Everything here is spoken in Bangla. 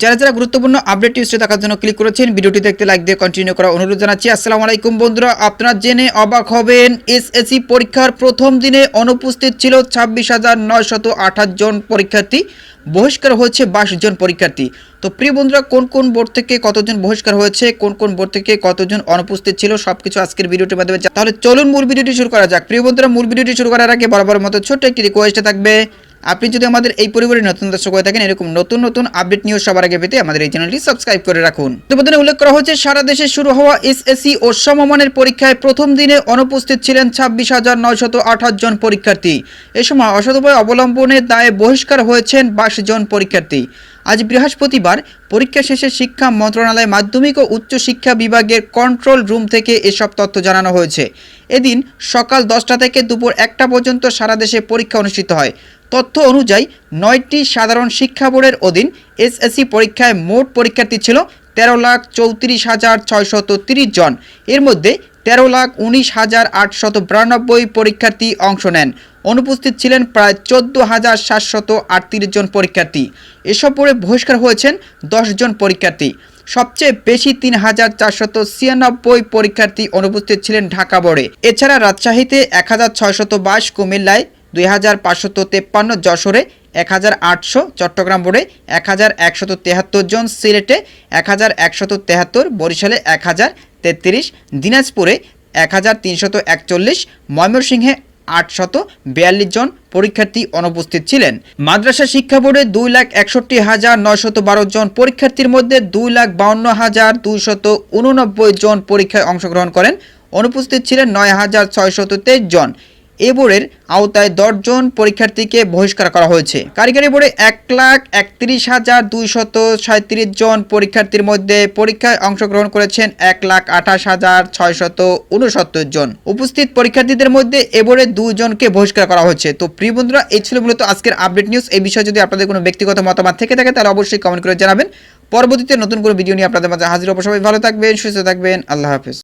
যারা যারা গুরুত্বপূর্ণ আপডেট নিউজটি দেখার জন্য ক্লিক করেছেন, ভিডিওটি দেখতে লাইক দিয়ে কন্টিনিউ করা অনুরোধ জানাচ্ছি। আসসালামু আলাইকুম বন্ধুরা, আপনারা জেনে অবাক হবেন এসএসসি পরীক্ষার প্রথম দিনে অনুপস্থিত ছিল ছাব্বিশ হাজার নয়শত আঠাশ জন পরীক্ষার্থী, বহিষ্কার হয়েছে বাইশ জন পরীক্ষার্থী। তো প্রিয় বন্ধুরা, কোন কোন বোর্ড থেকে কতজন বহিষ্কার হয়েছে, কোন কোন বোর্ড থেকে কতজন অনুপস্থিত ছিল, সবকিছু আজকের ভিডিওটির মাধ্যমে তাহলে চলুন মূল ভিডিওটি শুরু করা যাক। প্রিয় বন্ধুরা, মূল ভিডিওটি শুরু করার আগে বরাবর মতো ছোট্ট একটি রিকোয়েস্ট থাকবে আপনি যদি আমাদের এই পরিবারের নতুন দর্শক হয়ে থাকেন, এরকম নতুন নতুন আপডেট নিউজ সবার আগে পেতে আমাদের এই চ্যানেলটি সাবস্ক্রাইব করে রাখুন। প্রতিবেদনে উল্লেখ করা হয়েছে সারা দেশে শুরু হওয়া এসএসসি ও সমমানের পরীক্ষায় প্রথম দিনে অনুপস্থিত ছিলেন ছাব্বিশ হাজার নয়শত আঠাশ জন পরীক্ষার্থী। এ সময় অসদুপায় অবলম্বনের দায়ে বহিষ্কার হয়েছেন বাইশ জন পরীক্ষার্থী। আজ বৃহস্পতিবার পরীক্ষা শেষে শিক্ষা মন্ত্রণালয় মাধ্যমিক ও উচ্চ শিক্ষা বিভাগের কন্ট্রোল রুম থেকে এসব তথ্য জানানো হয়েছে। এদিন সকাল দশটা থেকে দুপুর একটা পর্যন্ত সারা দেশে পরীক্ষা অনুষ্ঠিত হয়। তথ্য অনুযায়ী, নয়টি সাধারণ শিক্ষা বোর্ডের অধীন এসএসসি পরীক্ষায় মোট পরীক্ষার্থী ছিল তেরো লাখ চৌত্রিশ হাজার ছয়শত তিরিশ জন। এর মধ্যে তেরো লাখ উনিশ হাজার আটশত বিরানব্বই পরীক্ষার্থী অংশ নেন। অনুপস্থিত ছিলেন প্রায় চোদ্দ হাজার সাতশত আটত্রিশ জন পরীক্ষার্থী। এসব পরে বহিষ্কার হয়েছেন দশ জন পরীক্ষার্থী। সবচেয়ে বেশি তিন হাজার চারশত ছিয়ানব্বই পরীক্ষার্থী অনুপস্থিত ছিলেন ঢাকা বোর্ডে। এছাড়া রাজশাহীতে এক হাজার ছয়শত বাইশ কুমিল্লায় দুই হাজার পাঁচশত তেপ্পান্ন যশোরে, এক হাজার আটশো চট্টগ্রাম বোর্ডে, এক হাজার একশত তেহাত্তর জন সিলেটে, এক হাজার একশত তেহাত্তর বরিশালে, এক হাজার তেত্রিশ দিনাজপুরে, এক হাজার তিনশত একচল্লিশ ময়মনসিংহে, আটশত বিয়াল্লিশ জন পরীক্ষার্থী অনুপস্থিত ছিলেন। মাদ্রাসা শিক্ষা বোর্ডে দুই লাখ একষট্টি হাজার নয়শত বারো জন পরীক্ষার্থীর মধ্যে দুই লাখ বাউন্ন হাজার দুইশত উননব্বই জন পরীক্ষায় অংশগ্রহণ করেন। অনুপস্থিত ছিলেন নয় হাজার ছয়শত তেইশ জন। এ বোর্ডের আওতায় দশজন পরীক্ষার্থীকে বহিষ্কার করা হয়েছে। কারিগরি বোর্ডে এক লাখ একত্রিশ হাজার দুইশত সাঁত্রিশ জন পরীক্ষার্থীর মধ্যে পরীক্ষায় অংশগ্রহণ করেছেন এক লাখ আঠাশ হাজার ছয়শত উনসত্তর জন। উপস্থিত পরীক্ষার্থীদের মধ্যে এ বোর্ডে দুজনকে বহিষ্কার করা হয়েছে। তো প্রিয় বন্ধুরা, এই ছিল মূলত আজকের আপডেট নিউজ। এই বিষয়ে যদি আপনাদের কোনো ব্যক্তিগত মতামত থেকে থাকে, তাহলে অবশ্যই কমেন্ট করে জানাবেন। পরবর্তীতে নতুন কোনো ভিডিও নিয়ে আপনাদের মাঝে হাজির সবাই ভালো থাকবেন, সুস্থ থাকবেন। আল্লাহ হাফেজ।